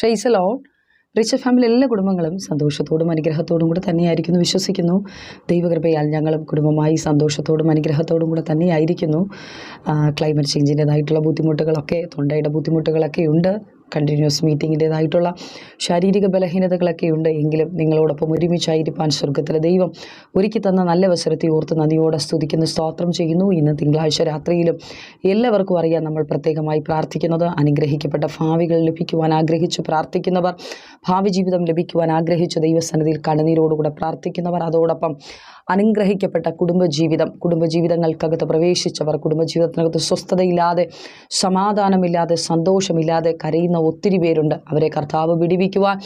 ഷെയ്സലോൺ rich family എല്ലാ കുടുംബങ്ങളും സന്തോഷത്തോടും അനുഗ്രഹത്തോടും കൂടെ തന്നെയായിരിക്കുന്നു വിശ്വസിക്കുന്നു. ദൈവകൃപയാൽ ഞങ്ങളും കുടുംബമായി സന്തോഷത്തോടും അനുഗ്രഹത്തോടും കൂടെ തന്നെയായിരിക്കുന്നു. ക്ലൈമറ്റ് ചേഞ്ചിന്റേതായിട്ടുള്ള ബുദ്ധിമുട്ടുകളൊക്കെ തൊണ്ടയുടെ ബുദ്ധിമുട്ടുകളൊക്കെ ഉണ്ട്. കണ്ടിന്യൂസ് മീറ്റിങ്ങിന്റേതായിട്ടുള്ള ശാരീരിക ബലഹീനതകളൊക്കെ ഉണ്ട് എങ്കിലും നിങ്ങളോടൊപ്പം ഒരുമിച്ചായിരിക്കാൻ സ്വർഗത്തിലെ ദൈവം ഒരുക്കി തന്ന നല്ല അവസരത്തെ ഓർത്ത് നദിയോടെ സ്തുതിക്കുന്ന സ്തോത്രം ചെയ്യുന്നു. ഇന്ന് തിങ്കളാഴ്ച രാത്രിയിലും എല്ലാവർക്കും അറിയാൻ നമ്മൾ പ്രത്യേകമായി പ്രാർത്ഥിക്കുന്നത്. അനുഗ്രഹിക്കപ്പെട്ട ഭാവികൾ ലഭിക്കുവാൻ ആഗ്രഹിച്ചു പ്രാർത്ഥിക്കുന്നവർ ഭാവി ജീവിതം ലഭിക്കുവാൻ ആഗ്രഹിച്ചു ദൈവസന്നിധിയിൽ കണ്ണുനീരോടുകൂടെ പ്രാർത്ഥിക്കുന്നവർ. അതോടൊപ്പം അനുഗ്രഹിക്കപ്പെട്ട കുടുംബജീവിതം കുടുംബജീവിതങ്ങൾക്കകത്ത് പ്രവേശിച്ചവർ കുടുംബജീവിതത്തിനകത്ത് സ്വസ്ഥതയില്ലാതെ സമാധാനമില്ലാതെ സന്തോഷമില്ലാതെ കരയുന്ന ഒത്തിരി പേരുണ്ട്. അവരെ കർത്താവ് വിടിവിക്കുവാൻ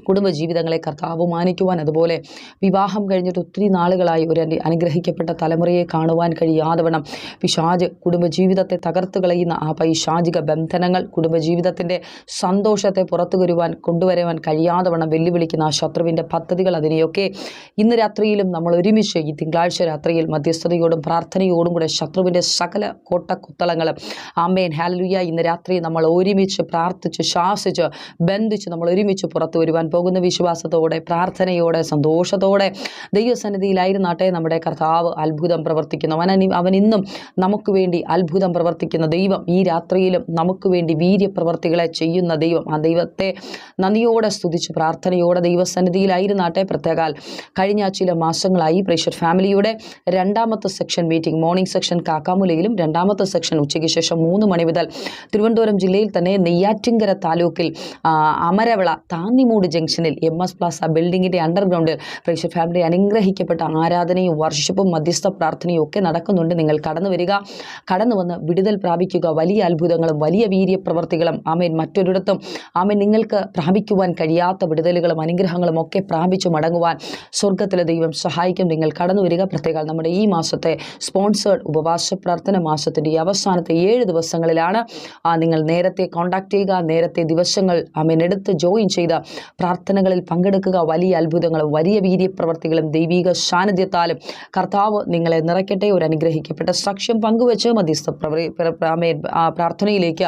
കുടുംബജീവിതങ്ങളെ കർത്താവ് മാനിക്കുവാൻ അതുപോലെ വിവാഹം കഴിഞ്ഞിട്ട് ഒത്തിരി നാളുകളായി ഒരു അനു- അനുഗ്രഹിക്കപ്പെട്ട തലമുറയെ കാണുവാൻ കഴിയാതെ വണ്ണം പിശാജ് കുടുംബജീവിതത്തെ തകർത്ത് കളയുന്ന ആ പൈശാചിക ബന്ധനങ്ങൾ കുടുംബജീവിതത്തിന്റെ സന്തോഷത്തെ പുറത്തു വരുവാൻ കൊണ്ടുവരുവാൻ കഴിയാതെ വണ്ണം വെല്ലുവിളിക്കുന്ന ആ ശത്രുവിന്റെ പദ്ധതികൾ അതിനെയൊക്കെ ഇന്ന് രാത്രിയിലും നമ്മൾ ഒരുമിച്ച് ഈ തിങ്കളാഴ്ച രാത്രിയിൽ മധ്യസ്ഥതയോടും പ്രാർത്ഥനയോടും കൂടെ ശത്രുവിന്റെ സകല കോട്ടക്കുത്തളങ്ങൾ ആമേൻ. ഹാലലുയ ഇന്ന് രാത്രി നമ്മൾ ഒരുമിച്ച് പ്രാർത്ഥിച്ച് ശാസിച്ച് ബന്ധിച്ച് നമ്മൾ ഒരുമിച്ച് പുറത്തു വരുവാൻ പോകുന്ന വിശ്വാസത്തോടെ പ്രാർത്ഥനയോടെ സന്തോഷത്തോടെ ദൈവസന്നിധിയിലായിരുന്നാട്ടെ നമ്മുടെ കർത്താവ് അത്ഭുതം പ്രവർത്തിക്കുന്നു. അവൻ അവൻ ഇന്നും നമുക്ക് വേണ്ടി അത്ഭുതം പ്രവർത്തിക്കുന്ന ദൈവം. ഈ രാത്രിയിലും നമുക്ക് വേണ്ടി വീര്യപ്രവർത്തികളെ ചെയ്യുന്ന ദൈവം. ആ ദൈവത്തെ നന്ദിയോടെ സ്തുതിച്ച് പ്രാർത്ഥനയോടെ ദൈവസന്നിധിയിലായിരുന്നാട്ടെ പ്രത്യേകാൽ കഴിഞ്ഞ ചില മാസങ്ങളായി പ്രേഷർ ഫാമിലിയുടെ രണ്ടാമത്തെ സെക്ഷൻ മീറ്റിംഗ് മോർണിംഗ് സെക്ഷൻ കാക്കാമുലയിലും രണ്ടാമത്തെ സെക്ഷൻ ഉച്ചയ്ക്ക് ശേഷം മൂന്ന് മണി മുതൽ തിരുവനന്തപുരം ജില്ലയിൽ തന്നെ നെയ്യാറ്റിങ്കര താലൂക്കിൽ അമരവള താന്നിമൂട് ജംഗ്ഷനിൽ എം എസ് പ്ലാസ ബിൽഡിങ്ങിന്റെ അണ്ടർഗ്രൗണ്ടിൽ പ്രേക്ഷക ഫാമിലി അനുഗ്രഹിക്കപ്പെട്ട ആരാധനയും വർഷിപ്പും മധ്യസ്ഥ പ്രാർത്ഥനയും ഒക്കെ നടക്കുന്നുണ്ട്. നിങ്ങൾ കടന്നു വരിക. കടന്നു വന്ന് വിടുതൽ പ്രാപിക്കുക. വലിയ അത്ഭുതങ്ങളും വലിയ വീര്യപ്രവർത്തികളും ആമേൻ. മറ്റൊരിടത്തും ആമേൻ നിങ്ങൾക്ക് പ്രാപിക്കുവാൻ കഴിയാത്ത വിടുതലുകളും അനുഗ്രഹങ്ങളും ഒക്കെ പ്രാപിച്ചു മടങ്ങുവാൻ സ്വർഗത്തിലെ ദൈവം സഹായിക്കും. നിങ്ങൾ കടന്നു വരിക. പ്രത്യേകം നമ്മുടെ ഈ മാസത്തെ സ്പോൺസേഡ് ഉപവാസ പ്രാർത്ഥന മാസത്തിന്റെ ഈ അവസാനത്തെ ഏഴ് ദിവസങ്ങളിലാണ് നിങ്ങൾ നേരത്തെ കോൺടാക്ട് ചെയ്യുക. നേരത്തെ ദിവസങ്ങൾ ആമേൻ എടുത്ത് ജോയിൻ ചെയ്ത പ്രാർത്ഥനകളിൽ പങ്കെടുക്കുക. വലിയ അത്ഭുതങ്ങളും വലിയ വീര്യപ്രവർത്തികളും ദൈവിക സാന്നിധ്യത്താലും കർത്താവ് നിങ്ങളെ നിറയ്ക്കട്ടെ. ഒരു അനുഗ്രഹിക്കപ്പെട്ട സാക്ഷ്യം പങ്കുവെച്ച് മധ്യസ്ഥ പ്രാർത്ഥനയിലേക്ക്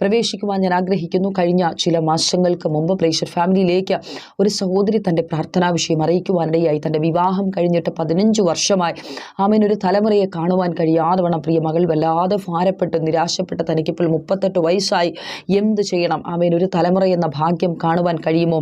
പ്രവേശിക്കുവാൻ ഞാൻ ആഗ്രഹിക്കുന്നു. കഴിഞ്ഞ ചില മാസങ്ങൾക്ക് മുമ്പ് പ്രേഷർ ഫാമിലിയിലേക്ക് ഒരു സഹോദരി തന്റെ പ്രാർത്ഥനാ വിഷയം അറിയിക്കുവാനിടയായി. തന്റെ വിവാഹം കഴിഞ്ഞിട്ട് പതിനഞ്ച് വർഷമായി ആമേൻ ഒരു തലമുറയെ കാണുവാൻ കഴിയാതെ വണ്ണം പ്രിയ മകൾ വല്ലാതെ ഭാരപ്പെട്ട് നിരാശപ്പെട്ട് തനിക്കിപ്പോൾ മുപ്പത്തെട്ട് വയസ്സായി. എന്ത് ചെയ്യണം? ആമേൻ ഒരു തലമുറ എന്ന ഭാഗ്യം കാണുവാൻ കഴിയുമോ?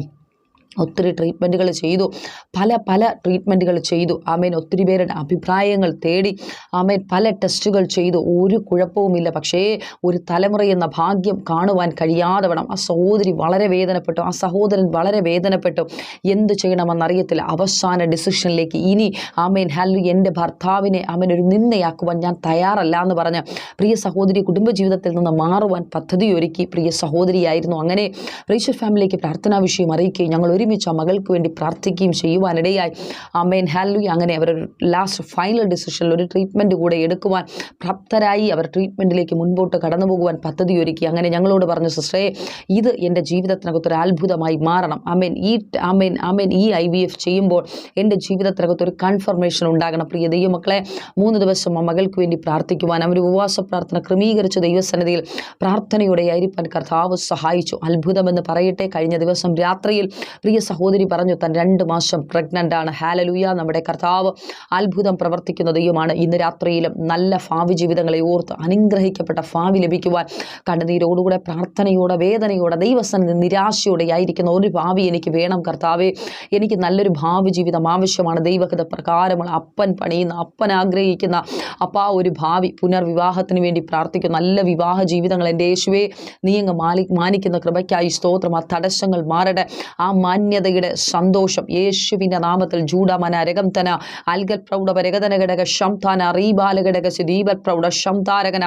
ഒത്തിരി ട്രീറ്റ്മെന്റുകൾ ചെയ്തു. പല പല ട്രീറ്റ്മെന്റുകൾ ചെയ്തു. ആമേൻ ഒത്തിരി പേരുടെ അഭിപ്രായങ്ങൾ തേടി. ആമേൻ പല ടെസ്റ്റുകൾ ചെയ്തു. ഒരു കുഴപ്പവുമില്ല. പക്ഷേ ഒരു തലമുറ എന്ന ഭാഗ്യം കാണുവാൻ കഴിയാതെ വേണം. ആ സഹോദരി വളരെ വേദനപ്പെട്ടു. ആ സഹോദരൻ വളരെ വേദനപ്പെട്ടു. എന്ത് ചെയ്യണമെന്നറിയത്തില്ല. അവസാന ഡിസിഷനിലേക്ക് ഇനി ആമേൻ ഹല്ലു എന്റെ ഭർത്താവിനെ ആമേൻ ഒരു നിന്നയാക്കുവാൻ ഞാൻ തയ്യാറല്ല എന്ന് പറഞ്ഞ് പ്രിയ സഹോദരി കുടുംബജീവിതത്തിൽ നിന്ന് മാറുവാൻ പദ്ധതി ഒരുക്കി പ്രിയ സഹോദരിയായിരുന്നു. അങ്ങനെ പ്രീഷർ ഫാമിലിക്ക് പ്രാർത്ഥനാ വിഷയം അറിയിക്കുകയും ഞങ്ങൾ ഒരുമിച്ച് ആ മകൾക്ക് വേണ്ടി പ്രാർത്ഥിക്കുകയും ചെയ്യുവാനിടയായി. അമ്മേൻ ഹാലു അങ്ങനെ അവർ ലാസ്റ്റ് ഫൈനൽ ഡിസിഷനിൽ ഒരു ട്രീറ്റ്മെന്റ് കൂടെ എടുക്കുവാൻ പ്രാപ്തരായി. അവർ ട്രീറ്റ്മെന്റിലേക്ക് മുൻപോട്ട് കടന്നു പോകുവാൻ പദ്ധതി ഒരുക്കി. അങ്ങനെ ഞങ്ങളോട് പറഞ്ഞു സിസ്റ്ററെ ഇത് എന്റെ ജീവിതത്തിനകത്ത് ഒരു അത്ഭുതമായി മാറണം. അമേൻ ഈ അമേൻ അമേൻ ഈ ഐ വി എഫ് ചെയ്യുമ്പോൾ എന്റെ ജീവിതത്തിനകത്ത് ഒരു കൺഫർമേഷൻ ഉണ്ടാകണം. പ്രിയ ദൈവമക്കളെ മൂന്ന് ദിവസം ആ മകൾക്ക് വേണ്ടി പ്രാർത്ഥിക്കുവാൻ അവർ ഉപവാസ പ്രാർത്ഥന ക്രമീകരിച്ച ദൈവസന്നിധിയിൽ പ്രാർത്ഥനയുടെ ആയിരിക്കാൻ കർത്താവ് സഹായിച്ചു. അത്ഭുതമെന്ന് പറയട്ടെ. കഴിഞ്ഞ ദിവസം രാത്രിയിൽ പ്രിയ സഹോദരി പറഞ്ഞു താൻ രണ്ട് മാസം പ്രഗ്നന്റ് ആണ്. ഹാലലുയ നമ്മുടെ കർത്താവ് അത്ഭുതം പ്രവർത്തിക്കുന്ന ദൈവമാണ് ഇന്ന് രാത്രിയിലും നല്ല ഭാവി ജീവിതങ്ങളെ ഓർത്ത് അനുഗ്രഹിക്കപ്പെട്ട ഭാവി ലഭിക്കുവാൻ കണ്ണുനീരോടുകൂടെ പ്രാർത്ഥനയോടെ വേദനയോടെ ദൈവസന്നിധി നിരാശയോടെ ആയിരിക്കുന്ന ഒരു ഭാവി എനിക്ക് വേണം കർത്താവേ. എനിക്ക് നല്ലൊരു ഭാവി ജീവിതം ആവശ്യമാണ്. ദൈവഹിത പ്രകാരമുള്ള അപ്പൻ പണിയുന്ന അപ്പൻ ആഗ്രഹിക്കുന്ന അപ്പാ ഒരു ഭാവി പുനർവിവാഹത്തിന് വേണ്ടി പ്രാർത്ഥിക്കുന്നു നല്ല വിവാഹ ജീവിതങ്ങൾ എന്റെ യേശുവേ. നീ അങ്ങ് മാനിക്കുന്ന കൃപയ്ക്കായി സ്തോത്രം. ആ തടസ്സങ്ങൾ മാറട്ടെ. ആ മാന്യതയുടെ സന്തോഷം. യേശുവിന്റെ നാമത്തിൽ ജൂഡമന രകംതന അൽഗൽ പ്രൗഢ പരഗതന ഘടക ശംതാന റീബാലഘടക സുദീപ പ്രൗഢ ശംതാരകന.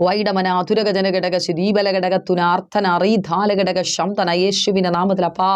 വൈഡമന അതുരഗജന ഘടക ശിദീബല ഘടക തുനാർത്ഥന അറിധാല ഘടക ശംതന യേശുവിന്റെ നാമത്തിൽ അപ്പാ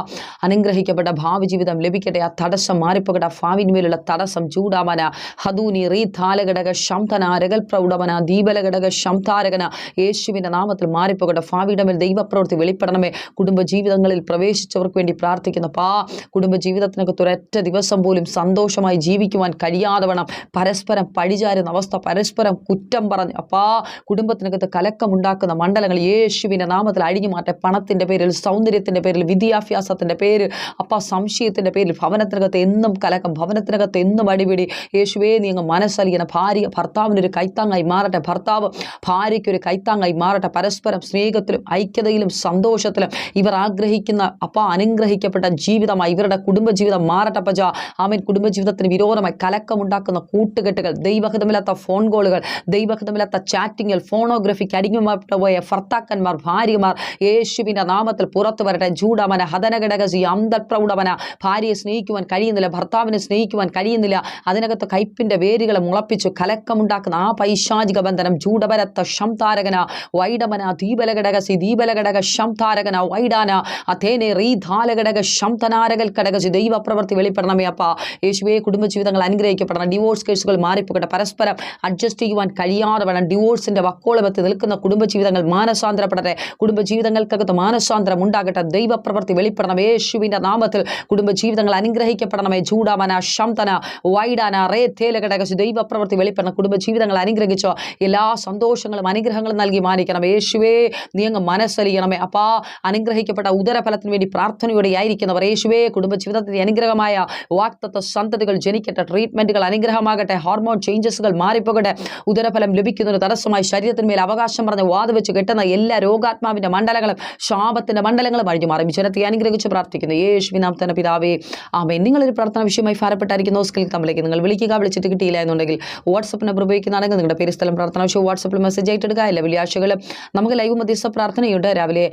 അനുഗ്രഹിക്കപ്പെട്ട ഭാവി ജീവിതം ലഭിക്കട്ടെ. ആ തടസ്സം മാറിപ്പോകട്ടെ. ഭാവിന്മേലുള്ള തടസ്സം ചൂടാമന. ഹദൂനി റീധാല ഘടക ശംതന രഗൽ പ്രൗഢമന ദീപല ഘടക ശംതാരകന യേശുവിന്റെ നാമത്തിൽ മാറിപ്പോകട്ടെ. ഭാവിയുടെ മേൽ ദൈവപ്രവൃത്തി വെളിപ്പെടണമേ. കുടുംബജീവിതങ്ങളിൽ പ്രവേശിച്ചവർക്ക് വേണ്ടി പ്രാർത്ഥിക്കുന്ന പാ കുടുംബജീവിതത്തിനകത്ത് ഒരൊറ്റ ദിവസം പോലും സന്തോഷമായി ജീവിക്കുവാൻ കഴിയാതെ വേണം. പരസ്പരം പഴിചാരുന്ന അവസ്ഥ പരസ്പരം കുറ്റം പറഞ്ഞ് അപ്പാ കുടുംബത്തിനകത്ത് കലക്കമുണ്ടാക്കുന്ന മണ്ഡലങ്ങൾ യേശുവിന്റെ നാമത്തിൽ അഴിഞ്ഞു മാറ്റെ പണത്തിന്റെ പേരിൽ സൗന്ദര്യത്തിന്റെ പേരിൽ വിദ്യാഭ്യാസത്തിന്റെ പേര് അപ്പ സംശയത്തിന്റെ പേരിൽ ഭവനത്തിനകത്ത് എന്നും കലക്കം ഭവനത്തിനകത്ത് എന്നും അടിപിടി. യേശുവേ നീ അങ്ങ് മനസ്സലിയണം ഭാര്യ ഭർത്താവിനൊരു കൈത്താങ്ങായി മാറട്ടെ. ഭർത്താവ് ഭാര്യയ്ക്കൊരു കൈത്താങ്ങായി മാറട്ടെ. പരസ്പരം സ്നേഹത്തിലും ഐക്യതയിലും സന്തോഷത്തിലും ഇവർ ആഗ്രഹിക്കുന്ന അപ്പ അനുഗ്രഹിക്കപ്പെട്ട ജീവിതമായി ഇവരുടെ കുടുംബജീവിതം മാറട്ടെ പജ ആമൻ. കുടുംബജീവിതത്തിന് വിരോധമായി കലക്കമുണ്ടാക്കുന്ന കൂട്ടുകെട്ടുകൾ ദൈവഹിതമില്ലാത്ത ഫോൺ കോളുകൾ ദൈവഹിതമില്ലാത്ത ചാറ്റിങ്ങുകൾ ഫോണോഗ്രഫിക്ക് അടിഞ്ഞുമായിട്ട് പോയ ഭർത്താക്കന്മാർ ഭാര്യമാർ യേശുവിന്റെ നാമത്തിൽ പുറത്തു വരട്ടെ. ജൂഡമന ഹതനഘടകസി അന്തപ്രൗഢമന ഭാര്യയെ സ്നേഹിക്കുവാൻ കഴിയുന്നില്ല ഭർത്താവിനെ സ്നേഹിക്കുവാൻ കഴിയുന്നില്ല. അതിനകത്ത് കയ്പിന്റെ വേരുകളെ മുളപ്പിച്ചു കലക്കമുണ്ടാക്കുന്ന ആ പൈശാചിക ബന്ധനം. ജൂഡപരത്ത ശംതാരകന വൈഡമന ദീപലഘടകസി ദീപലഘടക ശംതാരകന വൈഡാന അഥേനെ റീധാലഘടക ശംതനാരകൽ ഘടകസി. ദൈവപ്രവൃത്തി വെളിപ്പെടണമേ അപ്പ. യേശുവെ കുടുംബജീവിതങ്ങൾ അനുഗ്രഹിക്കപ്പെടണം. ഡിവോഴ്സ് കേസുകൾ മാറിപ്പോകട്ടെ. പരസ്പരം അഡ്ജസ്റ്റ് ചെയ്യുവാൻ കഴിയാതെ വേണം ഡിവോഴ്സിന്റെ വക്കോളമെത്തി നിൽക്കുന്ന കുടുംബജീവിതങ്ങൾ മാനസാന്തരപ്പെടട്ടെ. കുടുംബജീവിതങ്ങൾക്കകത്ത് മാനസാന്തരം ഉണ്ടാകട്ടെ. ദൈവപ്രവൃത്തി വെളിപ്പെടണം യേശുവിന്റെ നാമത്തിൽ കുടുംബജീവിതങ്ങൾ അനുഗ്രഹിക്കപ്പെടണമേ. ചൂടാമന ശംതന വൈഡാന റേ തേലകടകശ് ദൈവപ്രവൃത്തി വെളിപ്പെടണം. കുടുംബജീവിതങ്ങൾ അനുഗ്രഹിച്ചോ. എല്ലാ സന്തോഷങ്ങളും അനുഗ്രഹങ്ങളും നൽകി മാനിക്കണം യേശുവേ നീ അങ്ങ് മനസ്സലിയണമേ. അപ്പാ അനുഗ്രഹിക്കപ്പെട്ട ഉദരഫലത്തിന് വേണ്ടി പ്രാർത്ഥനയോടെ ആയിരിക്കുന്നവർ യേശുവേ കുടുംബജീവിതത്തിന്റെ അനുഗ്രഹമായ വാക്തത്വ സന്തതികൾ ജനിക്കട്ടെ. ട്രീറ്റ്മെന്റുകൾ അനുഗ്രഹമാകട്ടെ. ഹോർമോൺ ചേഞ്ചസുകൾ മാറിപ്പോകട്ടെ. ഉദരഫലം ലഭിക്കുന്നൊരു തടസ്സമായി ശരീരത്തിന്മേൽ അവകാശം പറഞ്ഞ് വാതുവെച്ച് കെട്ടുന്ന എല്ലാ രോഗാത്മാവിന്റെ മണ്ഡലങ്ങളും ശാപത്തിന്റെ മണ്ഡലങ്ങളും അഴിഞ്ഞു മാറി. ജനത്തെ അനുഗ്രഹിച്ച് പ്രാർത്ഥിക്കുന്നു. യേശുവിനാം തന്നെ പിതാവേ ആമേ നിങ്ങളൊരു പ്രാർത്ഥന വിഷയമായി ഭാരപ്പെട്ടായിരിക്കുന്ന. സ്കിൽ കമ്പിലേക്ക് നിങ്ങൾ വിളിക്കുക. വിളിച്ചിട്ട് കിട്ടിയില്ല എന്നുണ്ടെങ്കിൽ വാട്സപ്പ് നമ്പർ ഉപയോഗിക്കുന്നതാണെങ്കിൽ നിങ്ങളുടെ പേര് സ്ഥലം പ്രാർത്ഥന വിഷയം വാട്സപ്പിൽ മെസ്സേജ് ആയിട്ട് എടുക്കുക വലിയ വെള്ളിയാഴ്ചകൾ നമുക്ക് ലൈവ് മധ്യസ്ഥ പ്രാർത്ഥനയുണ്ട്. രാവിലെ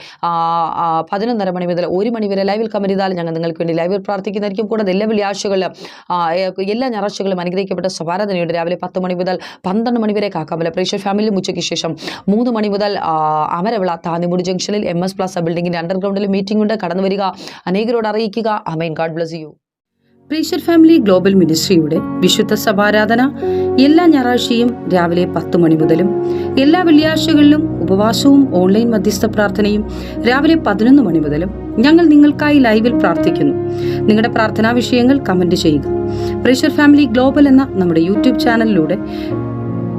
പതിനൊന്നര മണി മുതൽ ഒരു മണി വരെ ലൈവിൽ കമന്റ് ചെയ്താൽ ഞങ്ങൾ നിങ്ങൾക്ക് വേണ്ടി ലൈവിൽ പ്രാർത്ഥിക്കുന്നതായിരിക്കും. കൂടാതെ എല്ലാ വെള്ളിയാഴ്ചകളിലും എല്ലാ ഞായറാഴ്ചകളും അനുഗ്രഹിക്കപ്പെട്ട സ്വാരാധനയുണ്ട് രാവിലെ പത്ത് മണി മുതൽ പന്ത്രണ്ട് മണി വരെ കാക്കാമല പ്രേക്ഷക ഫാമിലിയും ഉച്ചയ്ക്ക് ശേഷം മൂന്ന് മണി മുതൽ അമരവിള താന്നിമുടി ജംഗ്ഷനിൽ എം എസ് പ്ലാസ ബിൽഡിംഗിന്റെ അണ്ടർഗ്രൗണ്ടിൽ മീറ്റിംഗ് ഉണ്ട്. കടന്നു വരിക. അനേകരോട് അറിയിക്കുക. Amen. God bless you pressure family global മിനിസ്ട്രിയുടെ വിശുദ്ധ സഭാരാധന എല്ലാ ഞായറാഴ്ചയും രാവിലെ പത്ത് മണി മുതലും എല്ലാ വെള്ളിയാഴ്ചകളിലും ഉപവാസവും ഓൺലൈൻ മധ്യസ്ഥ പ്രാർത്ഥനയും രാവിലെ പതിനൊന്ന് മണി മുതലും ഞങ്ങൾ നിങ്ങൾക്കായി ലൈവിൽ പ്രാർത്ഥിക്കുന്നു. നിങ്ങളുടെ പ്രാർത്ഥനാ വിഷയങ്ങൾ കമന്റ് ചെയ്യുക. പ്രീഷർ ഫാമിലി ഗ്ലോബൽ എന്ന നമ്മുടെ യൂട്യൂബ് ചാനലിലൂടെ